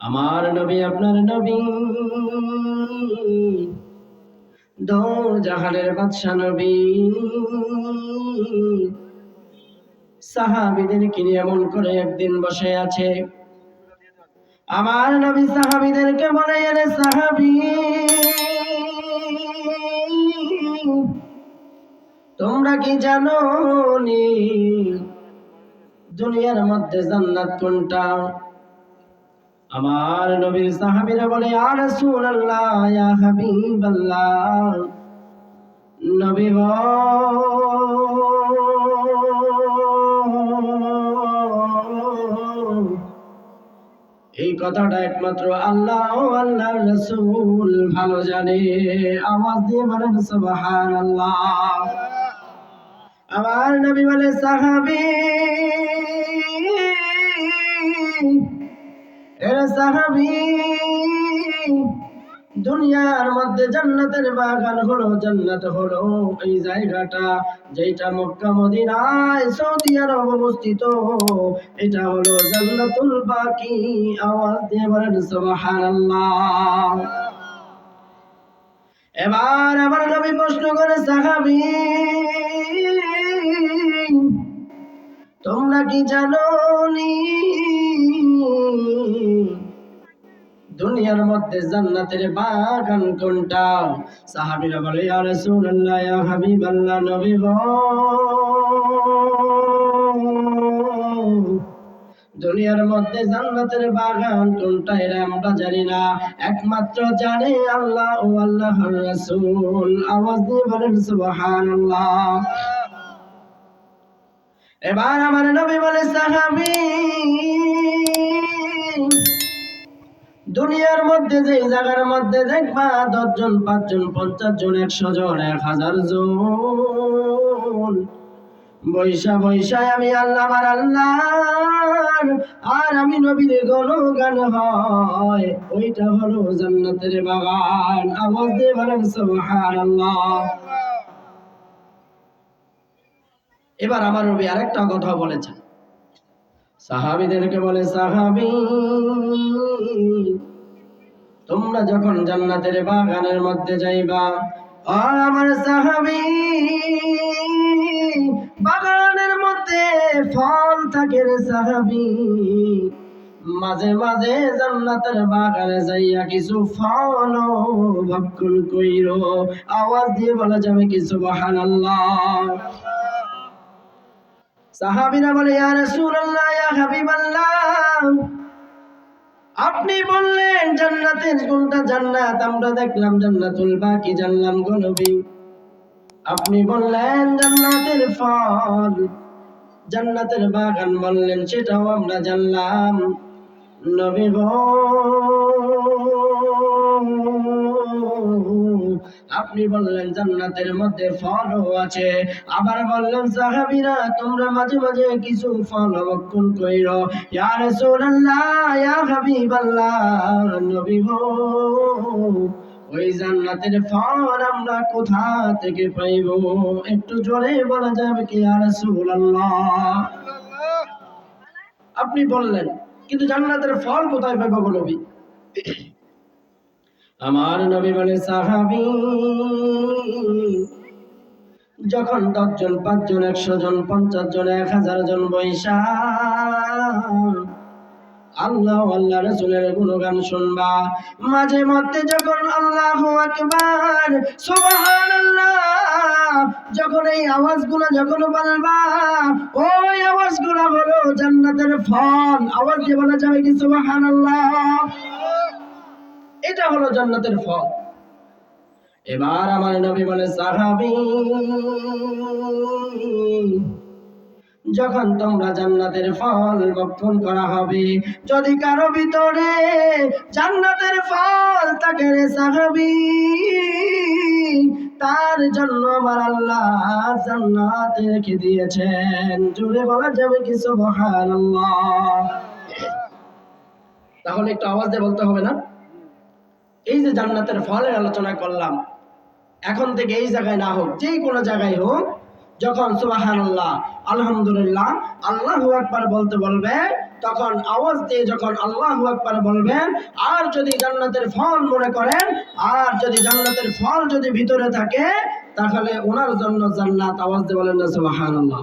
আমার নবী, আপনার নবী। দো জাহানের বাদশা নবী। সাহাবিদেরকে নিয়ে এমন করে একদিন বসে আছে? আমার নবী সাহাবিদেরকে বলে, এরে সাহাবি, তোমরা কি জানো নি দুনিয়ার মধ্যে জান্নাত কোনটা? আমার নবীর সাহাবীরা বলে, ইয়া রাসূলুল্লাহ, ইয়া হাবিবাল্লাহ, নবী এই কথাটা একমাত্র আল্লাহ ও আল্লাহর রাসূল ভালো জানে। আওয়াজ দিয়ে বলেন, সুবহানাল্লাহ। আমার নবী বলে, সাহাবী দুনিয়ার মধ্যে জান্নাতের বাগান হলো, জান্নাত হলো এই জায়গাটা যেটা মক্কা, মদিনায় সৌদি আরব অবস্থিত। এটা হলো জান্নাতুল বাকি। আওয়াজ দিয়ে বলেন, সুবহানাল্লাহ। এবার আমার নবী প্রশ্ন করে, সাহাবি, তোমরা কি জানো নি দুনিয়ার মধ্যে জান্নাতের বাগান কোনটা? সাহাবীরা বলে, ইয়া রাসূলুল্লাহ হাবিবাল্লাহ, নবী দুনিয়ার মধ্যে জান্নাতের বাগান কোনটা এরা আমরা জানি না। একমাত্র জানে আল্লাহ ও আল্লাহর রাসূল। আওয়াজ দিয়ে বলেন, সুবহানাল্লাহ। এবার আমার নবী বলে, সাহাবি দুনিয়ার মধ্যে যে জায়গার মধ্যে দেখবা দশজন, পাঁচজন, পঞ্চাশ জন, একশো জন, এক হাজার জন। বৈশা বৈশায় আমি আল্লাহ আমার আল্লাহ আর আমি নবীর গণগান হয়। ওইটা হলো জান্নাতের বাগান। আওয়াজ দিয়ে বলেন, সুবহানাল্লাহ। এবার আমার নবী আরেকটা কথা বলেছেন। সাহাবিদেরকে বলে, সাহাবি, তোমরা যখন জান্নাতের বাগানের মধ্যে যাইবা আমার সাহাবি, বাগানের মধ্যে ফল থাকে রে সাহাবি। মাঝে মাঝে জান্নাতের বাগানে যাইয়া কিছু ফল ভক্ষণ কইর। আওয়াজ দিয়ে বলা, যাবে কিছু বাহান আল্লাহ সাহাবিরা বলে আপনি বললেন, জান্নাতের কোনটা জান্নাত? আমরা দেখলাম জান্নাতুল বাকি, জানলাম গো আপনি বললেন, জান্নাতের ফল, জান্নাতের বাগান বললেন, সেটাও আমরা জানলাম। নবী আপনি বললেন জান্নাতের মধ্যে ফলও আছে। আবার বললেন, সাহাবীরা, তোমরা মাঝে মাঝে কিছু ফল ভক্ষণ কইর ইয়া রাসূলুল্লাহ নবী গো ওই জান্নাতের ফল আমরা কোথা থেকে পাইব? একটু জোরে বলা যাবে কি রাসূলুল্লাহ? আপনি বললেন, কিন্তু জান্নাতের ফল কোথায় পাইব নবী? আমার নবী বলে, সাহাবি, যখন দশজন, পাঁচজন, একশো জন, পঞ্চাশ জন, এক হাজার জন বৈশা আল্লাহ আল্লাহ রসুলের গুণগান শুনবা। মাঝে মধ্যে যখন আল্লাহ আকবার, সুবহানাল্লাহ, যখন এই আওয়াজগুলো যখন বলবা ওই আওয়াজগুলো হলো জান্নাতের ফল। আওয়াজ দিয়ে বলা যাবে কি সুবহানাল্লাহ? এটা হলো জান্নাতের ফল। এবার আমার নবী বলে, সাহাবি, যখন তোমরা জান্নাতের ফল ভক্ষণ করা হবে, যদি কারও ভিতরে জান্নাতের ফল থাকে রে সাহাবি, তার জন্য আমার আল্লাহ জান্নাত রেখে দিয়েছেন। জুড়ে বলা যাবে কি সুবহানাল্লাহ? তাহলে একটু আওয়াজ দিয়ে বলতে হবে না? এই যে জান্নাতের ফলের আলোচনা করলাম, এখন থেকে এই জায়গায় না হোক, যে কোনো জায়গায় হোক, যখন সুবাহান আল্লাহ আলহামদুলিল্লাহ, আল্লাহ আকবার বলতে বলবে, তখন আওয়াজ দিয়ে যখন আল্লাহ আকবার বলবেন, আর যদি জান্নাতের ফল মনে করেন, আর যদি জান্নাতের ফল যদি ভিতরে থাকে, তাহলে ওনার জন্য জান্নাত আওয়াজ দিয়ে বলেন না সুবহানাল্লাহ।